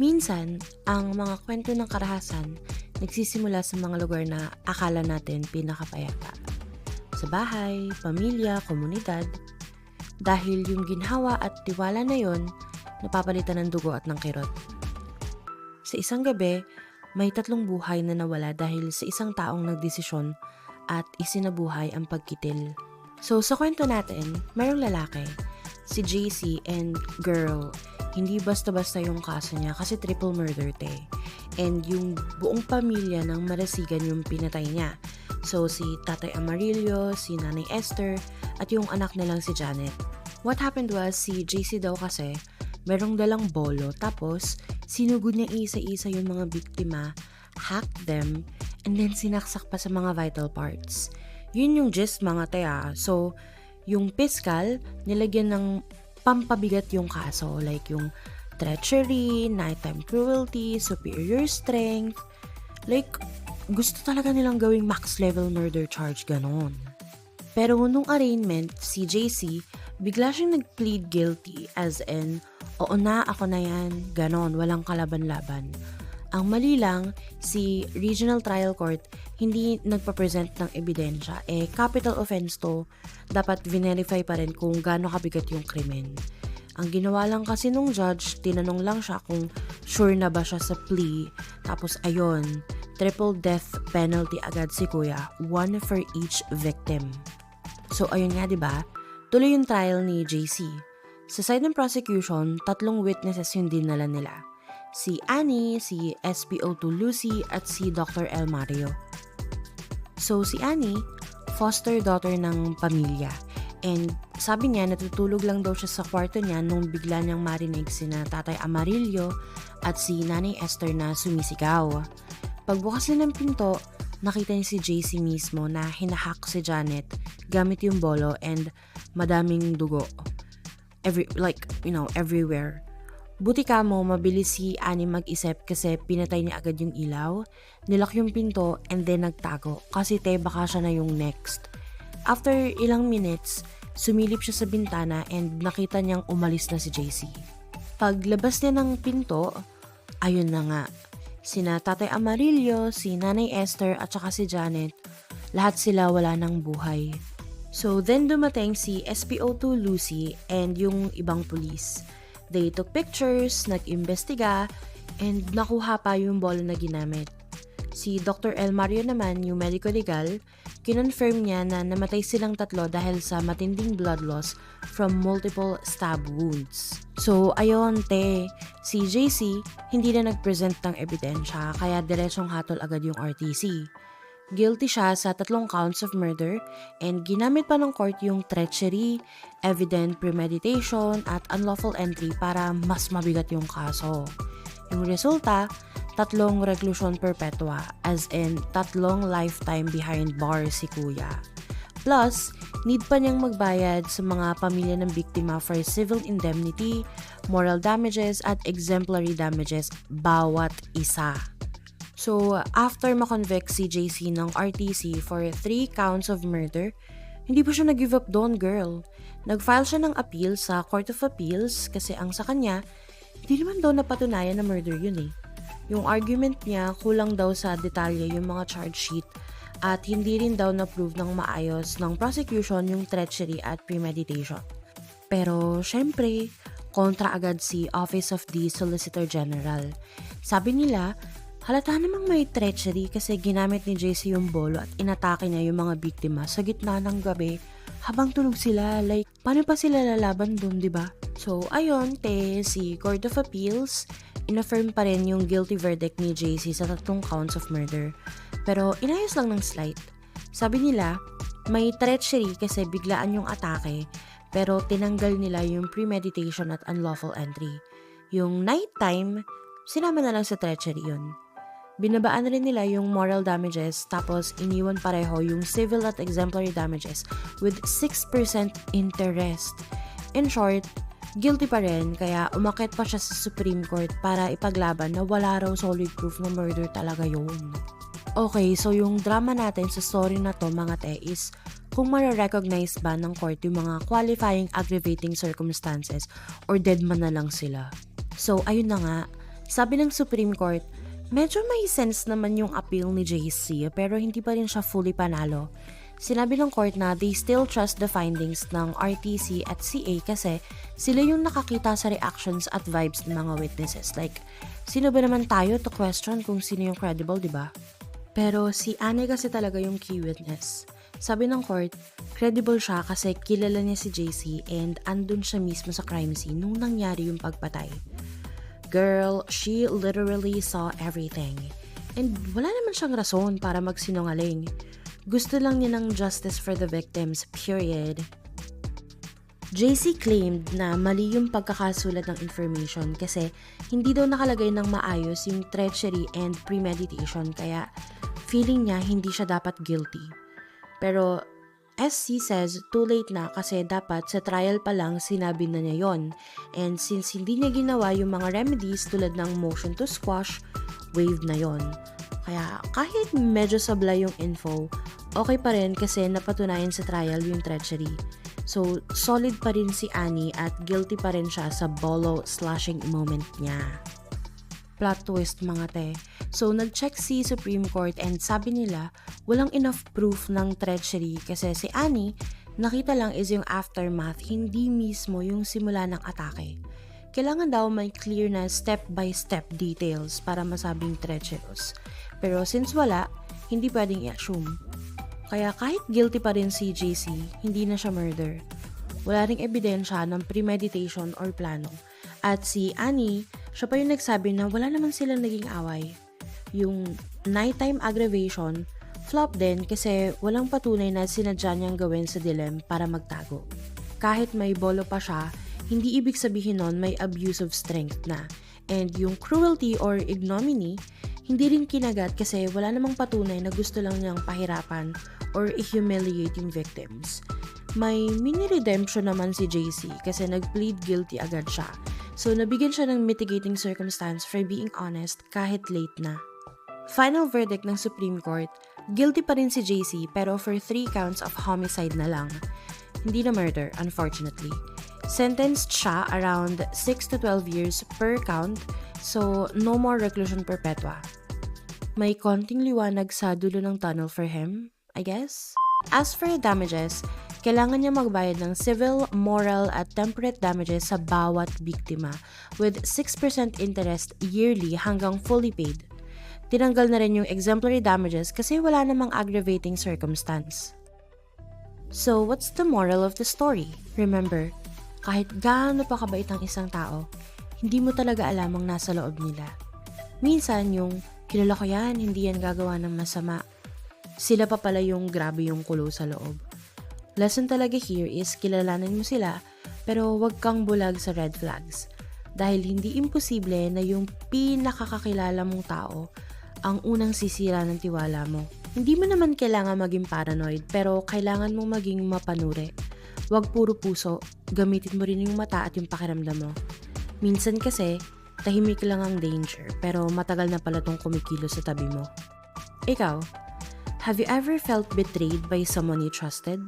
Minsan, ang mga kwento ng karahasan nagsisimula sa mga lugar na akala natin pinakapayapa. Sa bahay, pamilya, komunidad. Dahil yung ginhawa at tiwala na yon, napapalitan ng dugo at ng kirot. Sa isang gabi, may tatlong buhay na nawala dahil sa isang taong nagdesisyon at isinabuhay ang pagkitil. So sa kwento natin, mayroong lalaki, si JC and girl, hindi basta-basta yung kaso niya kasi triple murder te. And yung buong pamilya ng Marasigan yung pinatay niya. So si Tatay Amarillo, si Nanay Esther, at yung anak nilang si Janet. What happened was si JC daw kasi merong dalang bolo tapos sinugod niya isa-isa yung mga biktima, hacked them, and then sinaksak pa sa mga vital parts. Yun yung gist mga teya. So, yung piskal, nilagyan ng pampabigat yung kaso. Like yung treachery, nighttime cruelty, superior strength. Like, gusto talaga nilang gawing max level murder charge ganon. Pero nung arraignment, si JC, bigla siyang nag-plead guilty as in, oo na, ako na yan, ganon, walang kalaban-laban. Ang mali lang, si Regional Trial Court hindi nagpa-present ng ebidensya. Eh, capital offense to, dapat verify pa rin kung gaano kabigat yung krimen. Ang ginawa lang kasi nung judge, tinanong lang siya kung sure na ba siya sa plea. Tapos ayon, triple death penalty agad si kuya, one for each victim. So ayun nga 'di ba? Tuloy yung trial ni JC. Sa side ng prosecution, tatlong witnesses yung dinala nila si Annie, si SPO2 Lucy, at si Dr. El Mario. So, si Annie, foster daughter ng pamilya. And sabi niya, natutulog lang daw siya sa kwarto niya nung bigla niyang marinig sina Tatay Amarillo at si Nanay Esther na sumisigaw. Pagbukas niya ng pinto, nakita niya si JC mismo na hinahack si Janet gamit yung bolo and madaming dugo. Every, like, you know, everywhere. Buti ka mo, mabilis si Annie mag-isip kasi pinatay niya agad yung ilaw, nilak yung pinto, and then nagtago kasi te baka siya na yung next. After ilang minutes, sumilip siya sa bintana and nakita niyang umalis na si JC. Paglabas niya ng pinto, ayun na nga, sina Tatay Amarillo, si Nanay Esther at saka si Janet, lahat sila wala ng buhay. So then dumating si SPO2 Lucy and yung ibang pulis. They took pictures, nag-imbestiga, and nakuha pa yung ball na ginamit. Si Dr. El Mario naman, yung medico legal, kinonfirm niya na namatay silang tatlo dahil sa matinding blood loss from multiple stab wounds. So, ayon te, si JC hindi na nag-present ng ebidensya kaya diretsong hatol agad yung RTC. Guilty siya sa tatlong counts of murder and ginamit pa ng court yung treachery, evident premeditation at unlawful entry para mas mabigat yung kaso. Yung resulta, tatlong reclusion perpetua as in tatlong lifetime behind bars si kuya. Plus, need pa niyang magbayad sa mga pamilya ng biktima for civil indemnity, moral damages at exemplary damages bawat isa. So, after makonvict si JC ng RTC for 3 counts of murder, hindi pa siya nag-give up doon, girl. Nag-file siya ng appeal sa Court of Appeals kasi ang sa kanya, hindi naman daw napatunayan na murder yun eh. Yung argument niya, kulang daw sa detalye yung mga charge sheet at hindi rin daw na-prove ng maayos ng prosecution yung treachery at premeditation. Pero, syempre, kontra agad si Office of the Solicitor General. Sabi nila, Halata namang may treachery kasi ginamit ni JC yung bolo at inatake niya yung mga biktima sa gitna ng gabi habang tulog sila. Like, paano pa sila lalaban dun, ba? So, ayun, te, si Court of Appeals, inaffirm pa rin yung guilty verdict ni JC sa tatlong counts of murder. Pero, inayos lang ng slight. Sabi nila, may treachery kasi biglaan yung atake, pero tinanggal nila yung premeditation at unlawful entry. Yung nighttime, sinama na lang sa treachery yun. Binabaan rin nila yung moral damages tapos iniwan pareho yung civil at exemplary damages with 6% interest. In short, guilty pa rin kaya umakit pa siya sa Supreme Court para ipaglaban na wala raw solid proof na murder talaga yun. Okay, so yung drama natin sa story na to mga te is kung mara-recognize ba ng court yung mga qualifying aggravating circumstances or dead man na lang sila. So ayun na nga, Sabi ng Supreme Court, medyo may sense naman yung appeal ni JC pero hindi pa rin siya fully panalo. Sinabi ng court na they still trust the findings ng RTC at CA kasi sila yung nakakita sa reactions at vibes ng mga witnesses. Like, sino ba naman tayo to question kung sino yung credible, di ba? Pero si Anne kasi talaga yung key witness. Sabi ng court, credible siya kasi kilala niya si JC and andun siya mismo sa crime scene nung nangyari yung pagpatay. Girl, she literally saw everything. And wala naman siyang rason para magsinungaling. Gusto lang niya ng justice for the victims, period. JC claimed na mali yung pagkakasulat ng information kasi hindi daw nakalagay ng maayos yung treachery and premeditation kaya feeling niya hindi siya dapat guilty. Pero SC says too late na kasi dapat sa trial pa lang sinabi na niya yon. And since hindi niya ginawa yung mga remedies tulad ng motion to squash, waived na yon. Kaya kahit medyo sabla yung info, okay pa rin kasi napatunayan sa trial yung treachery. So, solid pa rin si Annie at guilty pa rin siya sa bolo slashing moment niya. Plot twist mga te. So, nag-check si Supreme Court and sabi nila, walang enough proof ng treachery kasi si Annie, nakita lang is yung aftermath, hindi mismo yung simula ng atake. Kailangan daw may clear na step-by-step details para masabing treacherous. Pero since wala, hindi pwedeng i-assume. Kaya kahit guilty pa rin si JC, hindi na siya murder. Wala ring ebidensya ng premeditation or plano. At si Annie, siya pa yung nagsabi na wala naman silang naging away. Yung nighttime aggravation, flop din kasi walang patunay na sinadya niyang gawin sa dilem para magtago. Kahit may bolo pa siya, hindi ibig sabihin nun may abuse of strength na. And yung cruelty or ignominy, hindi rin kinagat kasi wala namang patunay na gusto lang niyang pahirapan or i-humiliate yung victims. May mini-redemption naman si JC kasi nag-plead guilty agad siya. So nabigyan siya ng mitigating circumstance for being honest kahit late na. Final verdict ng Supreme Court, guilty pa rin si JC pero for 3 counts of homicide na lang. Hindi na murder, unfortunately. Sentenced siya around 6 to 12 years per count, so no more reclusion perpetua. May konting liwanag sa dulo ng tunnel for him, I guess. As for damages, kailangan niya magbayad ng civil, moral at temperate damages sa bawat biktima with 6% interest yearly hanggang fully paid. Tinanggal na rin yung exemplary damages kasi wala namang aggravating circumstance. So, what's the moral of the story? Remember, kahit gaano pa kabait ang isang tao, hindi mo talaga alam ang nasa loob nila. Minsan yung, kilala ko yan, hindi yan gagawa ng masama. Sila pa pala yung grabe yung kulo sa loob. Lesson talaga here is kilalanin mo sila pero wag kang bulag sa red flags. Dahil hindi imposible na yung pinakakakilala mong tao ang unang sisira ng tiwala mo. Hindi mo naman kailangan maging paranoid pero kailangan mong maging mapanuri. Huwag puro puso, gamitin mo rin yung mata at yung pakiramdam mo. Minsan kasi, tahimik lang ang danger pero matagal na pala tong kumikilo sa tabi mo. Ikaw, have you ever felt betrayed by someone you trusted?